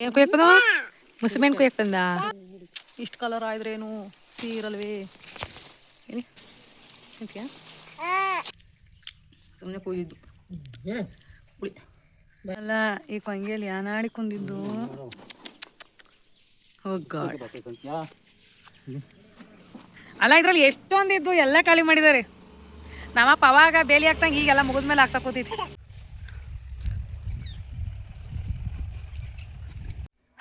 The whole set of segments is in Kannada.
ಏನು ಕುಯ್ಯಕ್ ಬಂದವ ಮುಸುಮೆಣ್ ಕುಯ್ಯಕ್ ಬಂದ ಇಷ್ಟು ಕಲರ್ ಆದ್ರೇನು ಸೀರಲ್ವೇ? ಏನಿ ಅಂತೀಯ ಸುಮ್ಮನೆ ಕುಯ್ದಿದ್ದು ಹುಳಿ ಅಲ್ಲ ಈ ಕೊಂಗೆಯಲ್ಲಿ ಯಾನಾಡಿ ಕುಂದಿದ್ದು. ಅಲ್ಲ ಇದ್ರಲ್ಲಿ ಎಷ್ಟೊಂದಿದ್ದು ಎಲ್ಲ ಖಾಲಿ ಮಾಡಿದ್ದಾರೆ. ನಮ್ಮ ಪವಾಗ ಬೇಲಿ ಹಾಕ್ತಂಗೆ ಈಗೆಲ್ಲ ಮುಗಿದ್ಮೇಲೆ ಆಗ್ತಾ ಕೂತೈತಿ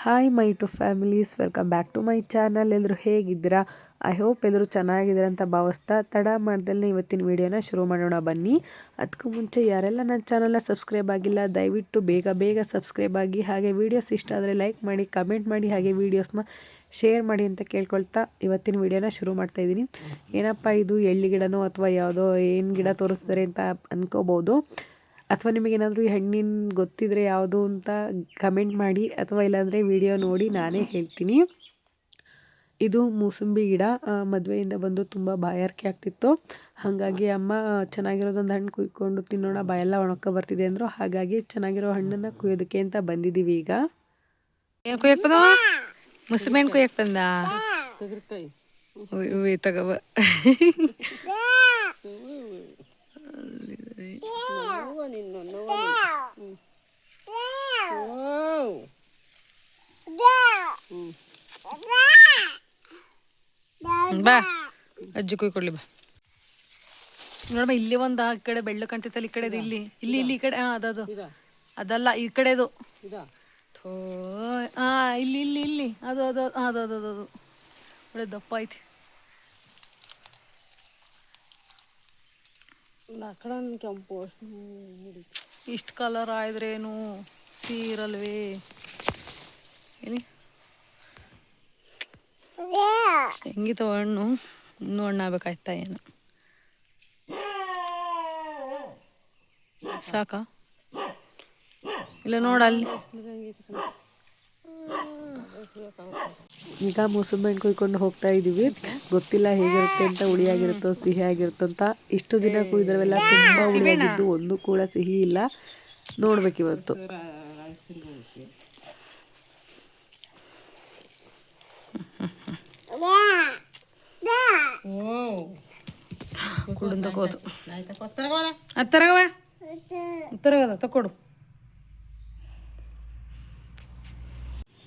hi my to families welcome back to my channel ಎಲ್ಲರೂ ಹೇಗಿದ್ದೀರಾ? ಐ ಹೋಪ್ ಎಲ್ಲರೂ ಚೆನ್ನಾಗಿದ್ದೀರಾ ಅಂತ ಭಾವಿಸ್ತಾ ತಡ ಮಾಡ್ದಲ್ಲೇ ಇವತ್ತಿನ ವಿಡಿಯೋನ ಶುರು ಮಾಡೋಣ ಬನ್ನಿ. ಅದಕ್ಕೂ ಮುಂಚೆ ಯಾರೆಲ್ಲ ನನ್ನ ಚಾನಲ್ನ ಸಬ್ಸ್ಕ್ರೈಬ್ ಆಗಿಲ್ಲ, ದಯವಿಟ್ಟು ಬೇಗ ಬೇಗ ಸಬ್ಸ್ಕ್ರೈಬ್ ಆಗಿ, ಹಾಗೆ ವೀಡಿಯೋಸ್ ಇಷ್ಟ ಆದರೆ ಲೈಕ್ ಮಾಡಿ ಕಮೆಂಟ್ ಮಾಡಿ, ಹಾಗೆ ವೀಡಿಯೋಸ್ನ ಶೇರ್ ಮಾಡಿ ಅಂತ ಕೇಳ್ಕೊಳ್ತಾ ಇವತ್ತಿನ ವಿಡಿಯೋನ ಶುರು ಮಾಡ್ತಾ ಇದ್ದೀನಿ. ಏನಪ್ಪ ಇದು, ಎಳ್ಳಿ ಗಿಡನೋ ಅಥವಾ ಯಾವುದೋ ಏನು ಗಿಡ ತೋರಿಸ್ತಾರೆ ಅಂತ ಅನ್ಕೋಬೋದು. ಅಥವಾ ನಿಮಗೇನಾದರೂ ಈ ಹಣ್ಣಿನ ಗೊತ್ತಿದ್ರೆ ಯಾವುದು ಅಂತ ಕಮೆಂಟ್ ಮಾಡಿ ಅಥವಾ ಇಲ್ಲಾಂದರೆ ವಿಡಿಯೋ ನೋಡಿ ನಾನೇ ಹೇಳ್ತೀನಿ. ಇದು ಮೂಸಂಬಿ ಗಿಡ ಮದುವೆಯಿಂದ ಬಂದು ತುಂಬ ಬಾಯಾರಿಕೆ ಆಗ್ತಿತ್ತು. ಹಾಗಾಗಿ ಅಮ್ಮ ಚೆನ್ನಾಗಿರೋದೊಂದು ಹಣ್ಣು ಕುಯ್ಕೊಂಡು ತಿನ್ನೋಣ ಬಾಯೆಲ್ಲ ಒಣಕ ಬರ್ತಿದೆ ಅಂದರು. ಹಾಗಾಗಿ ಚೆನ್ನಾಗಿರೋ ಹಣ್ಣನ್ನು ಕುಯ್ಯೋದಕ್ಕೆ ಅಂತ ಬಂದಿದ್ದೀವಿ ಈಗ. ಏನು ಕುಯ್ಯಕ್ ಬಂದವ? ಮುಸುಮೆಣ್ ಕುಯ್ಯಕ್ ಬಂದ? ತಗೋ ನೋವ ನಿನ್ನ ನೋವ ಹ್ಞೂ ಬಾ ಅಜ್ಜಿ ಕುಯ್ ಕೊಡ್ಲಿ ಬಾ. ನೋಡಮ್ಮ ಇಲ್ಲಿ ಒಂದು ಆ ಕಡೆ ಬೆಳ್ಳು ಕಾಣ್ತೈತಲ್ಲ ಈ ಕಡೆದು ಇಲ್ಲಿ. ಇಲ್ಲಿ ಇಲ್ಲಿ ಈ ಕಡೆ ಹಾಂ ಅದದು. ಅದಲ್ಲ ಈ ಕಡೆದು. ಇದಾ. ಥೋ ಹಾಂ ಇಲ್ಲಿ ಇಲ್ಲಿ ಇಲ್ಲಿ. ಅದು ಅದು ಅದು ಅದು ಅದು ಅದು ಅದು. ಒಳ್ಳೆ ದಪ್ಪ ಐತಿ. ಕೆಂಪು ಇಷ್ಟು ಕಲರ್ ಆದ್ರೇನು ಸೀರಲ್ವೇ? ಇಲ್ಲಿ ಹೆಂಗಿತ್ತು ಹಣ್ಣು? ಇನ್ನೂ ಹಣ್ಣು ಆಗ್ಬೇಕಾಯ್ತಾ ಏನು? ಸಾಕಾ? ಇಲ್ಲ ನೋಡ ಅಲ್ಲಿ. ಈಗ ಮೂಸಂಬಿ ಕುಯ್ಕೊಂಡು ಹೋಗ್ತಾ ಇದ್ದೀವಿ ಗೊತ್ತಿಲ್ಲ ಹೇಗಿರುತ್ತೆ ಅಂತ ಹುಳಿಯಾಗಿರುತ್ತೋ ಸಿಹಿ ಆಗಿರುತ್ತೋ ಅಂತ. ಇಷ್ಟು ದಿನ ಕುಯ್ದ್ರವೆಲ್ಲ ತುಂಬ ಹುಳಿಯಾಗಿದ್ದು ಒಂದು ಕೂಡ ಸಿಹಿ ಇಲ್ಲ. ನೋಡ್ಬೇಕು ಇವತ್ತು. ಕುಡಿದು ತಗೋದು ತರಗವ ತರಗದ? ತಕೊಡು ಚಿನ್ನ ಚಿನ್ನ ತಡಿ ನೋಡ್ತೀನಿ ಹುಳ ಹೆಂಗೆ ಲೇಕ ತಗ ಸ್ವಲ್ಪ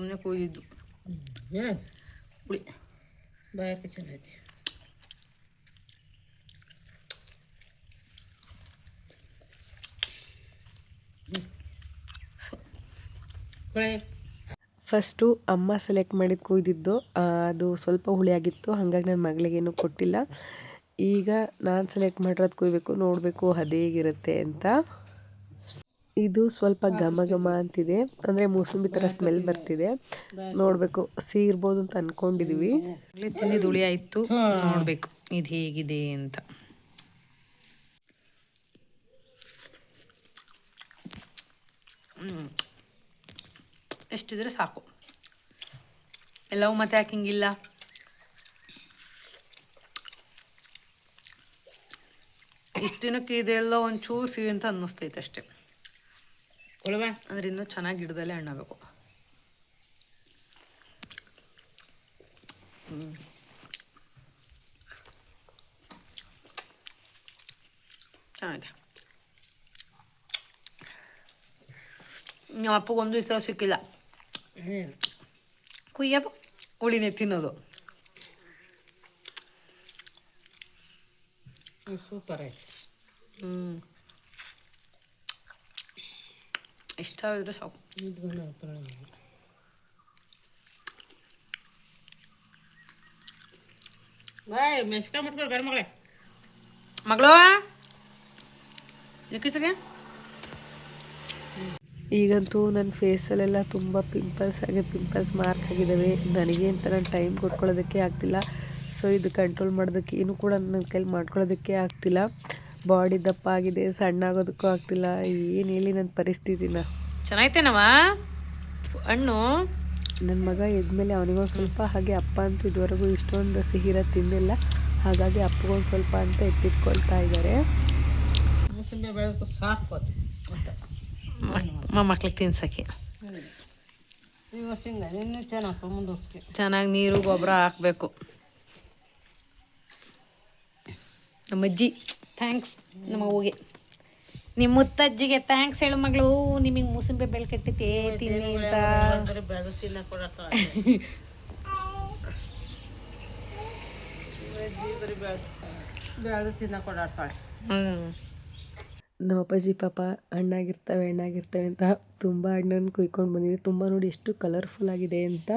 ಸುಮ್ಮನೆ ಏನಾಯ್ತು ಹುಳಿ ಬಾಯಕ್ಕೆ ಚೆನ್ನಾಗಿ ಫಸ್ಟು ಅಮ್ಮ ಸೆಲೆಕ್ಟ್ ಮಾಡಿದ್ದು ಕುಯ್ದಿದ್ದು ಅದು ಸ್ವಲ್ಪ ಹುಳಿಯಾಗಿತ್ತು ಹಾಗಾಗಿ ನನ್ನ ಮಗಳಿಗೇನು ಕೊಟ್ಟಿಲ್ಲ. ಈಗ ನಾನು ಸೆಲೆಕ್ಟ್ ಮಾಡಿರೋದು ಕುಯ್ಬೇಕು ನೋಡಬೇಕು ಅದೇಗಿರುತ್ತೆ ಅಂತ. ಇದು ಸ್ವಲ್ಪ ಘಮ ಘಮ ಅಂತಿದೆ. ಅಂದ್ರೆ ಮೂಸಂಬಿ ತರ ಸ್ಮೆಲ್ ಬರ್ತಿದೆ. ನೋಡಬೇಕು ಸಿ ಇರ್ಬೋದು ಅಂತ ಅನ್ಕೊಂಡಿದೀವಿ. ತಿಂದಿದ್ದು ನೋಡ್ಬೇಕು ಆಯಿತು. ನೋಡಬೇಕು ಇದು ಹೇಗಿದೆ ಅಂತ. ಹ್ಮ್. ಎಷ್ಟಿದ್ರೆ ಸಾಕು. ಎಲ್ಲವೂ ಮತ್ತೆ ಹಾಕಿಂಗಿಲ್ಲ ಇಷ್ಟು ದಿನಕ್ಕೆ ಇದೆಲ್ಲ ಒಂಚೂರು ಸಿಹಿ ಅಂತ ಅನ್ನಿಸ್ತೈತೆ ಅಷ್ಟೇ. ಕೊಳವ? ಅಂದ್ರೆ ಇನ್ನೂ ಚೆನ್ನಾಗಿ ಗಿಡದಲ್ಲೇ ಹಣ್ಣಾಗಬೇಕು. ಚೆನ್ನಾಗಿದೆ. ನಮ್ಮ ಅಪ್ಪಗೊಂದು ಈ ಥರ ಸಿಕ್ಕಿಲ್ಲ. ಕುಯ್ಯಪ್ಪ ಹುಳಿನೇ ತಿನ್ನೋದು. ಸೂಪರ್ ಆಯ್ತು. ಹ್ಞೂ ಇಷ್ಟ ಆಗಿದ್ರೆ ಸಾಕು. ಬಾಯ್ ಮೆಸ್ಕ ಮಾಡ್ಕೊಳ್ ಬರ ಮಗಳೇ. ಮಗಳು? ಯಾಕೆ ಈಗಂತೂ ನನ್ನ ಫೇಸಲ್ಲೆಲ್ಲ ತುಂಬ ಪಿಂಪಲ್ಸ್ ಆಗಿ ಪಿಂಪಲ್ಸ್ ಮಾರ್ಕ್ ಆಗಿದ್ದಾವೆ ನನಗೆ ಅಂತ ನಾನು ಟೈಮ್ ಕೊಟ್ಕೊಳ್ಳೋದಕ್ಕೆ ಆಗ್ತಿಲ್ಲ. ಸೊ ಇದು ಕಂಟ್ರೋಲ್ ಮಾಡೋದಕ್ಕೆ ಏನು ಕೂಡ ನನ್ನ ಕೈಲಿ ಮಾಡ್ಕೊಳ್ಳೋದಕ್ಕೆ ಆಗ್ತಿಲ್ಲ. ಬಾಡಿ ದಪ್ಪ ಆಗಿದೆ ಸಣ್ಣ ಆಗೋದಕ್ಕೂ ಆಗ್ತಿಲ್ಲ. ಏನು ಹೇಳಿ ನನ್ನ ಪರಿಸ್ಥಿತಿನ? ಚೆನ್ನಾಯ್ತೇನವ ಹಣ್ಣು? ನನ್ನ ಮಗ ಎದ್ಮೇಲೆ ಅವನಿಗೊಂದು ಸ್ವಲ್ಪ ಹಾಗೆ ಅಪ್ಪ ಅಂತೂ ಇದುವರೆಗೂ ಇಷ್ಟೊಂದು ಸಿಹಿರ ತಿಂದಿಲ್ಲ. ಹಾಗಾಗಿ ಅಪ್ಪಗೊಂದು ಸ್ವಲ್ಪ ಅಂತ ಎತ್ತಿಟ್ಕೊಳ್ತಾ ಇದ್ದಾರೆ ಮೊಮ್ಮಕ್ಳಿಗೆ ತಿನ್ಸಕ್ಕೆ. ಚೆನ್ನಾಗಿ ನೀರು ಗೊಬ್ಬರ ಹಾಕಬೇಕು. ನಮ್ಮ ಅಜ್ಜಿ ಥ್ಯಾಂಕ್ಸ್ ನಮ್ಮ ಹೋಗಿ ನಿಮ್ಮ ಮುತ್ತಜ್ಜಿಗೆ ಥ್ಯಾಂಕ್ಸ್ ಹೇಳು ಮಗಳು. ನಿಮಗೆ ಮೂಸಂಬೆ ಬೆಳೆ ಏ ತಿನ್ನಿ ಅಂತ. ನಮ್ಮ ಅಪ್ಪಾಜಿ ಪಾಪ ಹಣ್ಣಾಗಿರ್ತವೆ ಹಣ್ಣಾಗಿರ್ತವೆ ಅಂತ ತುಂಬ ಹಣ್ಣನ್ನು ಕುಯ್ಕೊಂಡು ಬಂದಿದೆ. ತುಂಬ ನೋಡಿ ಎಷ್ಟು ಕಲರ್ಫುಲ್ ಆಗಿದೆ ಅಂತ.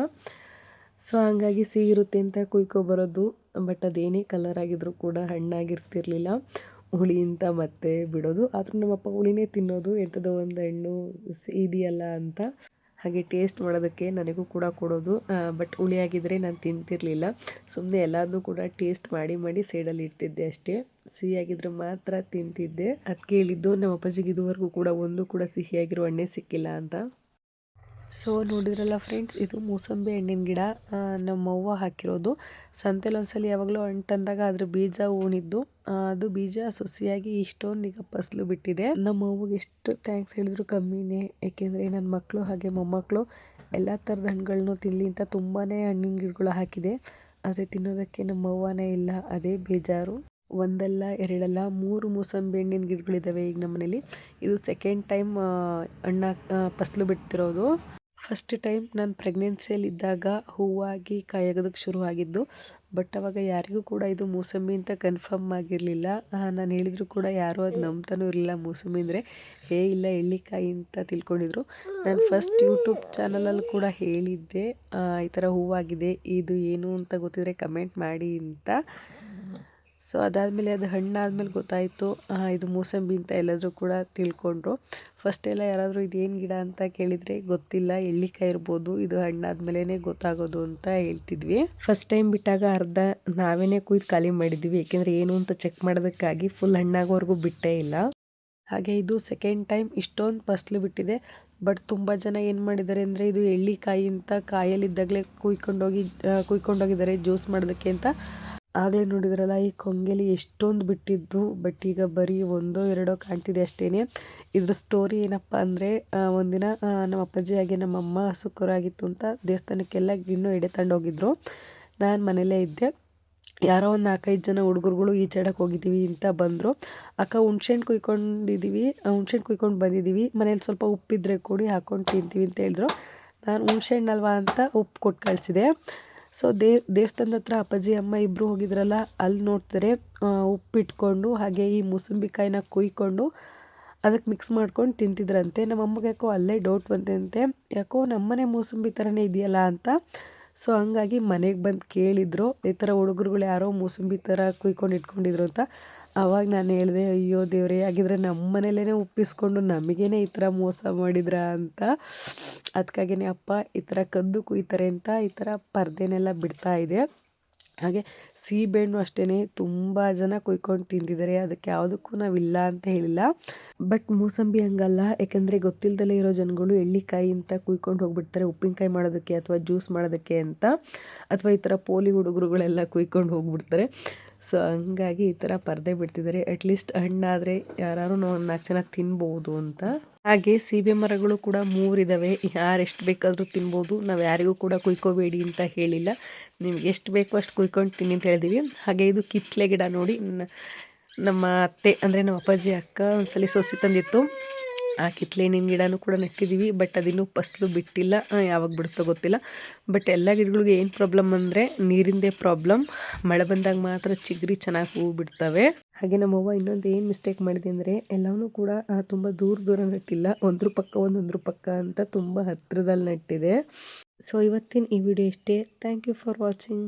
ಸೊ ಹಂಗಾಗಿ ಸಿಹಿ ಇರುತ್ತೆ ಅಂತ ಕುಯ್ಕೊಬರೋದು ಬಟ್ ಅದೇನೇ ಕಲರ್ ಆಗಿದ್ರು ಕೂಡ ಹಣ್ಣಾಗಿರ್ತಿರ್ಲಿಲ್ಲ. ಹುಳಿ ಅಂತ ಮತ್ತೆ ಬಿಡೋದು. ಆದರೂ ನಮ್ಮಪ್ಪ ಹುಳಿನೇ ತಿನ್ನೋದು. ಎಂಥದೋ ಒಂದು ಹೆಣ್ಣು ಇದೆಯಲ್ಲ ಅಂತ ಹಾಗೆ ಟೇಸ್ಟ್ ಮಾಡೋದಕ್ಕೆ ನನಗೂ ಕೂಡ ಕೊಡೋದು. ಬಟ್ ಹುಳಿಯಾಗಿದ್ದರೆ ನಾನು ತಿಂತಿರಲಿಲ್ಲ. ಸುಮ್ಮನೆ ಎಲ್ಲದನ್ನೂ ಕೂಡ ಟೇಸ್ಟ್ ಮಾಡಿ ಮಾಡಿ ಸೈಡಲ್ಲಿ ಇಡ್ತಿದ್ದೆ ಅಷ್ಟೇ. ಸಿಹಿಯಾಗಿದ್ರೆ ಮಾತ್ರ ತಿಂತಿದ್ದೆ. ಅದಕ್ಕೆ ಹೇಳಿದ್ದು ನಮ್ಮ ಅಪ್ಪಾಜಿಗೆ ಇದುವರೆಗೂ ಕೂಡ ಒಂದು ಕೂಡ ಸಿಹಿಯಾಗಿರೋ ಹಣ್ಣೇ ಸಿಕ್ಕಿಲ್ಲ ಅಂತ. ಸೊ ನೋಡಿದ್ರಲ್ಲ ಫ್ರೆಂಡ್ಸ್ ಇದು ಮೂಸಂಬಿ ಹಣ್ಣಿನ ಗಿಡ. ನಮ್ಮವ್ವ ಹಾಕಿರೋದು. ಸಂತೆಲಿ ಒಂದ್ಸಲಿ ಯಾವಾಗಲೂ ಹಣ್ಣು ತಂದಾಗ ಅದ್ರ ಬೀಜ ಉಣಿದ್ದು ಅದು ಬೀಜ ಸೊಸಿಯಾಗಿ ಇಷ್ಟೊಂದು ಈಗ ಫಸಲು ಬಿಟ್ಟಿದೆ. ನಮ್ಮ ಅವ್ವಗೆ ಎಷ್ಟು ಥ್ಯಾಂಕ್ಸ್ ಹೇಳಿದ್ರು ಕಮ್ಮಿನೇ. ಏಕೆಂದರೆ ನನ್ನ ಮಕ್ಕಳು ಹಾಗೆ ಮೊಮ್ಮಕ್ಕಳು ಎಲ್ಲ ಥರದ ಹಣ್ಣುಗಳನ್ನು ತಿನ್ನಲಿ ಅಂತ ತುಂಬಾ ಹಣ್ಣಿನ ಗಿಡಗಳು ಹಾಕಿದೆ. ಆದರೆ ತಿನ್ನೋದಕ್ಕೆ ನಮ್ಮ ಅವ್ವನೇ ಇಲ್ಲ, ಅದೇ ಬೇಜಾರು. ಒಂದಲ್ಲ, ಎರಡಲ್ಲ, ಮೂರು ಮೂಸಂಬಿ ಹಣ್ಣಿನ ಗಿಡಗಳಿದ್ದಾವೆ ಈಗ ನಮ್ಮನೇಲಿ. ಇದು ಸೆಕೆಂಡ್ ಟೈಮ್ ಹಣ್ಣ ಫಸಲು ಬಿಡ್ತಿರೋದು. ಫಸ್ಟ್ ಟೈಮ್ ನಾನು ಪ್ರೆಗ್ನೆನ್ಸಿಯಲ್ಲಿ ಇದ್ದಾಗ ಹೂವಾಗಿ ಕಾಯಗೋದಕ್ಕೆ ಶುರು ಆಗಿದ್ದು ಬಟ್ ಅವಾಗ ಯಾರಿಗೂ ಕೂಡ ಇದು ಮೂಸಂಬಿ ಅಂತ ಕನ್ಫರ್ಮ್ ಆಗಿರಲಿಲ್ಲ. ನಾನು ಹೇಳಿದರೂ ಕೂಡ ಯಾರೂ ಅದು ನಂಬ್ತಾನೂ ಇರಲಿಲ್ಲ ಮೂಸಂಬಿ ಅಂದರೆ. ಹೇ, ಇಲ್ಲ, ಎಳ್ಳಿಕಾಯಿ ಅಂತ ತಿಳ್ಕೊಂಡಿದ್ರು. ನಾನು ಫಸ್ಟ್ ಯೂಟ್ಯೂಬ್ ಚಾನಲಲ್ಲಿ ಕೂಡ ಹೇಳಿದ್ದೆ. ಈ ಥರ ಹೂವಾಗಿದೆ, ಇದು ಏನು ಅಂತ ಗೊತ್ತಿದ್ರೆ ಕಮೆಂಟ್ ಮಾಡಿ ಅಂತ. ಸೊ ಅದಾದಮೇಲೆ ಅದು ಹಣ್ಣಾದಮೇಲೆ ಗೊತ್ತಾಯಿತು. ಇದು ಮೂಸಂಬಿ ಅಂತ ಎಲ್ಲಾದರೂ ಕೂಡ ತಿಳ್ಕೊಂಡ್ರು. ಫಸ್ಟ್ ಎಲ್ಲ ಯಾರಾದರೂ ಇದೇನು ಗಿಡ ಅಂತ ಕೇಳಿದರೆ ಗೊತ್ತಿಲ್ಲ, ಎಳ್ಳಿಕಾಯಿ ಇರ್ಬೋದು, ಇದು ಹಣ್ಣಾದ್ಮೇಲೆ ಗೊತ್ತಾಗೋದು ಅಂತ ಹೇಳ್ತಿದ್ವಿ. ಫಸ್ಟ್ ಟೈಮ್ ಬಿಟ್ಟಾಗ ಅರ್ಧ ನಾವೇನೇ ಕುಯ್ದು ಖಾಲಿ ಮಾಡಿದ್ವಿ. ಏಕೆಂದರೆ ಏನು ಅಂತ ಚೆಕ್ ಮಾಡೋದಕ್ಕಾಗಿ ಫುಲ್ ಹಣ್ಣಾಗೋವರೆಗೂ ಬಿಟ್ಟೇ ಇಲ್ಲ. ಹಾಗೆ ಇದು ಸೆಕೆಂಡ್ ಟೈಮ್ ಇಷ್ಟೊಂದು ಫಸ್ಲು ಬಿಟ್ಟಿದೆ. ಬಟ್ ತುಂಬ ಜನ ಏನು ಮಾಡಿದ್ದಾರೆ ಅಂದರೆ ಇದು ಎಳ್ಳಿಕಾಯಿ ಅಂತ ಕಾಯಲ್ಲಿದ್ದಾಗಲೇ ಕುಯ್ಕೊಂಡೋಗಿ ಕುಯ್ಕೊಂಡೋಗಿದ್ದಾರೆ, ಜ್ಯೂಸ್ ಮಾಡೋದಕ್ಕೆ ಅಂತ. ಆಗಲೇ ನೋಡಿದ್ರಲ್ಲ, ಈ ಕೊಂಗೆಲಿ ಎಷ್ಟೊಂದು ಬಿಟ್ಟಿದ್ದು. ಬಟ್ ಈಗ ಬರೀ ಒಂದೋ ಎರಡೋ ಕಾಣ್ತಿದೆ ಅಷ್ಟೇ ಇದ್ರ ಸ್ಟೋರಿ ಏನಪ್ಪ ಅಂದರೆ ಒಂದಿನ ನಮ್ಮ ಅಪ್ಪಾಜಿ ಆಗಿ ನಮ್ಮ ಅಮ್ಮ ಸುಕ್ಕರಾಗಿತ್ತು ಅಂತ ದೇವಸ್ಥಾನಕ್ಕೆಲ್ಲ ಗಿಣ್ಣು ಎಡೆ ತಗೊಂಡೋಗಿದ್ರು ನಾನು ಮನೇಲೇ ಇದ್ದೆ. ಯಾರೋ ಒಂದು ನಾಲ್ಕೈದು ಜನ ಹುಡುಗರುಗಳು ಈಚಾಡಕ್ಕೆ ಹೋಗಿದ್ದೀವಿ ಅಂತ ಬಂದರು. ಅಕ್ಕ ಹುಣ್ಸೆಹಣ್ಣು ಕುಯ್ಕೊಂಡಿದ್ದೀವಿ ಹುಣ್ಸೆಹಣ್ಣು ಕುಯ್ಕೊಂಡು ಬಂದಿದ್ದೀವಿ ಮನೇಲಿ ಸ್ವಲ್ಪ ಉಪ್ಪಿದ್ರೆ ಕೊಡಿ ಹಾಕ್ಕೊಂಡು ತಿಂತೀವಿ ಅಂತ ಹೇಳಿದ್ರು. ನಾನು ಹುಣ್ಸೆಹಣ್ಣಲ್ವಾ ಅಂತ ಉಪ್ಪು ಕೊಟ್ಟು ಕಳಿಸಿದೆ. ಸೊ ದೇ, ದೇವಸ್ಥಾನದ ಹತ್ರ ಅಪ್ಪಾಜಿ, ಅಮ್ಮ ಇಬ್ಬರು ಹೋಗಿದ್ರಲ್ಲ, ಅಲ್ಲಿ ನೋಡ್ತಾರೆ ಉಪ್ಪಿಟ್ಕೊಂಡು, ಹಾಗೆ ಈ ಮೂಸಂಬಿಕಾಯಿನ ಕುಯ್ಕೊಂಡು, ಅದಕ್ಕೆ ಮಿಕ್ಸ್ ಮಾಡ್ಕೊಂಡು ತಿಂತಿದ್ರಂತೆ. ನಮ್ಮ ಅಮ್ಮಗೆ ಯಾಕೋ ಅಲ್ಲೇ ಡೌಟ್ ಬಂತಂತೆ. ಯಾಕೋ ನಮ್ಮನೆ ಮೂಸಂಬಿ ಥರನೇ ಇದೆಯಲ್ಲ ಅಂತ. ಸೊ ಹಂಗಾಗಿ ಮನೆಗೆ ಬಂದು ಕೇಳಿದ್ರು, ಈ ಥರ ಹುಡುಗರುಗಳು ಯಾರೋ ಮೂಸಂಬಿ ಥರ ಕುಯ್ಕೊಂಡು ಇಟ್ಕೊಂಡಿದ್ರು ಅಂತ. ಆವಾಗ ನಾನು ಹೇಳಿದೆ, ಅಯ್ಯೋ ದೇವರೇ, ಹಾಗಿದ್ರೆ ನಮ್ಮ ಮನೇಲೇ ಉಪ್ಪಿಸ್ಕೊಂಡು ನಮಗೇನೆ ಈ ಥರ ಮೋಸ ಮಾಡಿದ್ರ ಅಂತ? ಅದಕ್ಕಾಗಿಯೇ ಅಪ್ಪ, ಈ ಥರ ಕದ್ದು ಕುಯ್ತಾರೆ ಅಂತ ಈ ಥರ ಪರ್ದೆನೆಲ್ಲ ಬಿಡ್ತಾ ಇದೆ. ಹಾಗೆ ಸೀಬೆಹಣ್ಣು ಅಷ್ಟೇ ತುಂಬ ಜನ ಕುಯ್ಕೊಂಡು ತಿಂದಿದ್ದಾರೆ, ಅದಕ್ಕೆ ಯಾವುದಕ್ಕೂ ನಾವಿಲ್ಲ ಅಂತ ಹೇಳಿಲ್ಲ. ಬಟ್ ಮೂಸಂಬಿ ಹಂಗಲ್ಲ, ಯಾಕೆಂದರೆ ಗೊತ್ತಿಲ್ಲದಲ್ಲೇ ಇರೋ ಜನಗಳು ಎಳ್ಳಿಕಾಯಿ ಅಂತ ಕುಯ್ಕೊಂಡು ಹೋಗ್ಬಿಡ್ತಾರೆ, ಉಪ್ಪಿನಕಾಯಿ ಮಾಡೋದಕ್ಕೆ ಅಥವಾ ಜ್ಯೂಸ್ ಮಾಡೋದಕ್ಕೆ ಅಂತ, ಅಥವಾ ಈ ಥರ ಪೋಲಿ ಹುಡುಗರುಗಳೆಲ್ಲ ಕುಯ್ಕೊಂಡು ಹೋಗ್ಬಿಡ್ತಾರೆ. ಸೊ ಹಂಗಾಗಿ ಈ ಥರ ಪರದೆ ಬಿಡ್ತಿದ್ದಾರೆ. ಅಟ್ಲೀಸ್ಟ್ ಹಣ್ಣಾದರೆ ಯಾರು ಒಂದು ನಾಲ್ಕು ಜನ ತಿನ್ಬೋದು ಅಂತ. ಹಾಗೆ ಸೀಬೆ ಮರಗಳು ಕೂಡ ಮೂರಿದ್ದಾವೆ ಯಾರು ಎಷ್ಟು ಬೇಕಾದರೂ ತಿನ್ಬೋದು. ನಾವು ಯಾರಿಗೂ ಕೂಡ ಕುಯ್ಕೋಬೇಡಿ ಅಂತ ಹೇಳಿಲ್ಲ. ನಿಮ್ಗೆ ಎಷ್ಟು ಬೇಕೋ ಅಷ್ಟು ಕುಯ್ಕೊಂಡು ತಿನ್ನಿ ಅಂತ ಹೇಳಿದೀವಿ. ಹಾಗೆ ಇದು ಕಿತ್ತಲೆ ಗಿಡ ನೋಡಿ. ನಮ್ಮ ಅತ್ತೆ, ಅಂದರೆ ನಮ್ಮ ಅಪ್ಪಾಜಿ ಅಕ್ಕ ಒಂದ್ಸಲಿ ಸೊಸಿ ತಂದಿತ್ತು. ಆ ಕಿತ್ಲೆ ಹಣ್ಣಿನ ಗಿಡನೂ ಕೂಡ ನೆಟ್ಟಿದ್ದೀವಿ ಬಟ್ ಅದಿನ್ನೂ ಫಸ್ಲು ಬಿಟ್ಟಿಲ್ಲ. ಯಾವಾಗ ಬಿಡುತ್ತೋ ಗೊತ್ತಿಲ್ಲ. ಬಟ್ ಎಲ್ಲ ಗಿಡಗಳಿಗೆ ಏನು ಪ್ರಾಬ್ಲಮ್ ಅಂದರೆ ನೀರಿಂದೇ ಪ್ರಾಬ್ಲಮ್ ಮಳೆ ಬಂದಾಗ ಮಾತ್ರ ಚಿಗ್ರಿ ಚೆನ್ನಾಗಿ ಹೂವು ಬಿಡ್ತವೆ. ಹಾಗೆ ನಮ್ಮವ್ವ ಇನ್ನೊಂದು ಏನು ಮಿಸ್ಟೇಕ್ ಮಾಡಿದೆ ಅಂದರೆ ಎಲ್ಲವನ್ನೂ ಕೂಡ ತುಂಬ ದೂರ ದೂರ ನೆಟ್ಟಿಲ್ಲ. ಒಂದ್ರ ಪಕ್ಕ, ಒಂದೊಂದ್ರ ಪಕ್ಕ ಅಂತ ತುಂಬ ಹತ್ತಿರದಲ್ಲಿ ನೆಟ್ಟಿದೆ. ಸೊ ಇವತ್ತಿನ ಈ ವಿಡಿಯೋ ಇಷ್ಟೇ. Thank you for watching